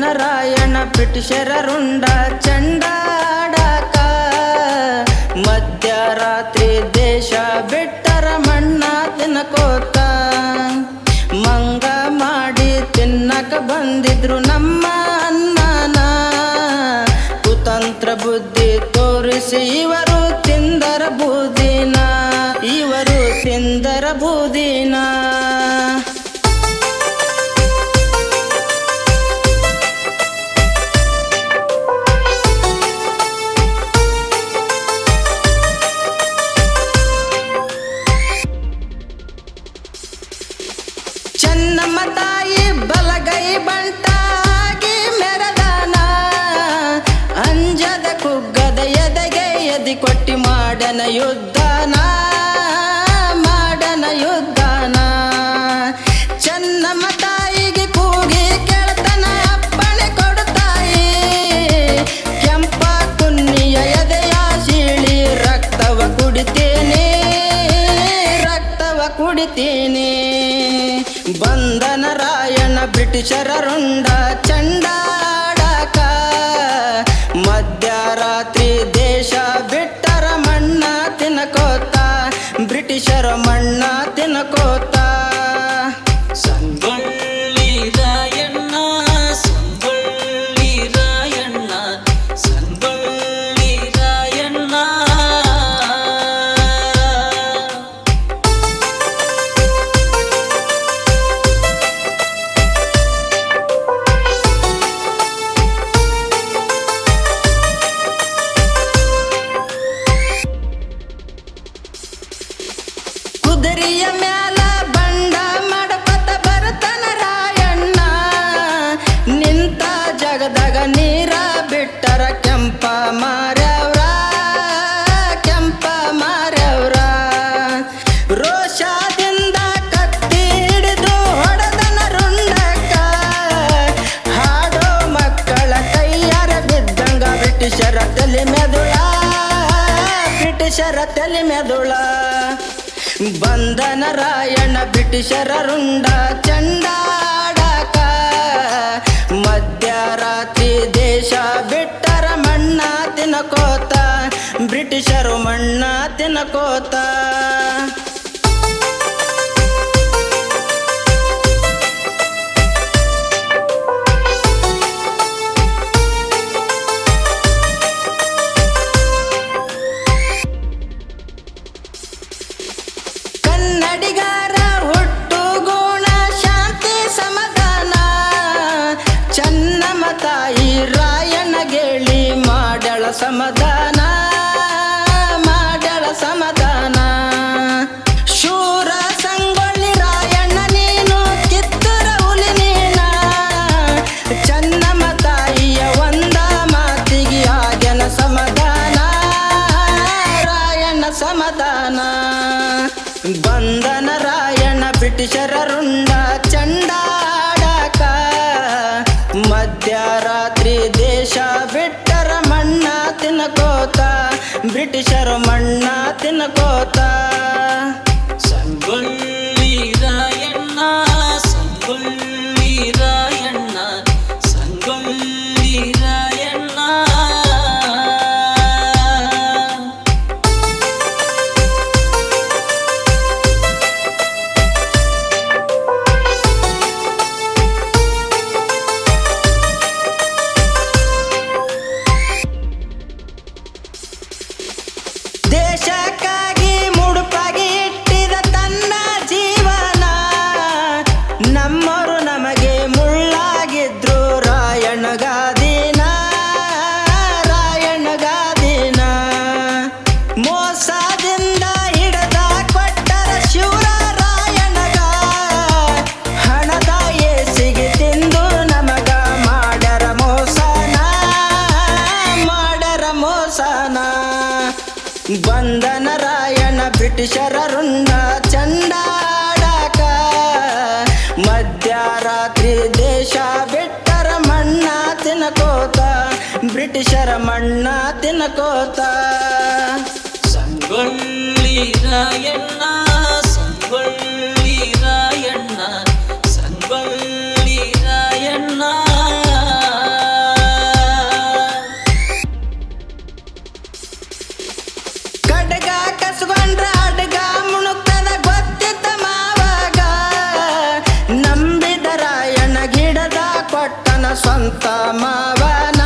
ಬಂದನ ರಾಯಣ ಬ್ರಿಟಿಷರ ರುಂಡ ಚಂಡಾಡಕ. ಮಧ್ಯರಾತ್ರಿ ದೇಶ ಬಿಟ್ಟರ ಮಣ್ಣ ತಿನ್ನಕೋತ ಮಂಗ ಮಾಡಿ ತಿನ್ನಕ ಬಂದಿದ್ರು ನಮ್ಮ ಅನ್ನನ ಕುತಂತ್ರ ಬುದ್ಧಿ ತೋರಿಸಿ ಇವರು ತಿಂದರ ಬೂದಿನ. ಇವರು ತಿಂದರ ಬೂದಿನ. ಯುದ್ಧನ, ಮಾಡನ ಯುದ್ಧನ. ಚೆನ್ನಮ್ಮ ತಾಯಿಗೆ ಕೂಗಿ ಕೇಳ್ತನ ಅಪ್ಪಣೆ ಕೊಡುತ್ತಾಯಿ. ಕೆಂಪ ಕುನ್ನಿಯ ಎದೆಯ ಸೀಳಿ ರಕ್ತವ ಕುಡಿತೇನೆ, ರಕ್ತವ ಕುಡಿತೀನಿ. ಬಂಧನ ರಾಯಣ ಬ್ರಿಟಿಷರ ರುಂಡ ಚಂಡಾಡಕ, ಮಧ್ಯರಾತ್ರಿ ದೇಶ ಬ್ರಿಟಿಷರ ಮಣ್ಣ ತಿನ್ಕೋತ. ಬ್ರಿಟಿಷರ ತಲೆ ಮೆದುಳ ಬಂಧನ ರಾಯಣ ಬ್ರಿಟಿಷರ ರುಂಡ ಚಂಡಾಡಕ, ಮಧ್ಯರಾತ್ರಿ ದೇಶ ಬಿಟ್ಟರ ಮಣ್ಣ ತಿನ್ನಕೋತ ಬ್ರಿಟಿಷರು ಮಣ್ಣ ತಿನ್ಕೋತ. ತಾಯಿ ರಾಯನ ಗೇಳಿ ಮಾಡಳ ಸಮಾಧಾನ ಮಾಡಳ ಸಮಾಧಾನ. ಶೂರ ಸಂಗೊಳ್ಳಿ ರಾಯಣ್ಣ, ನೀನು ಕಿತ್ತೂರ ಹುಲಿ ನೀನ. ಚನ್ನಮ್ಮ ತಾಯಿಯ ಒಂದ ಮಾತಿಗೆ ಆಗನ ಸಮಾಧಾನ, ರಾಯಣ್ಣ ಸಮಾಧಾನ. ಬಂಧನ ರಾಯಣ್ಣ, ಬ್ರಿಟಿಷರ ರುಂಡ ಬ್ರಿಟಿಷರು ಮಣ್ಣ ತಿನ್ಕೋತ ಬ್ರಿಟಿಷರ ರುಂಡ ಚಂಡಾಡಕ. ಮಧ್ಯರಾತ್ರಿ ದೇಶ ಬಿಟ್ಟರ ಮಣ್ಣ ತಿನ್ನಕೋತ ಬ್ರಿಟಿಷರ ಮಣ್ಣ ತಿನ್ನಕೋತ ಸಂಗೊಳ್ಳಿ ರಾಯಣ್ಣ ಸಂಗೊಳ್ಳಿ ಸ್ವಂತ ಮಾವನ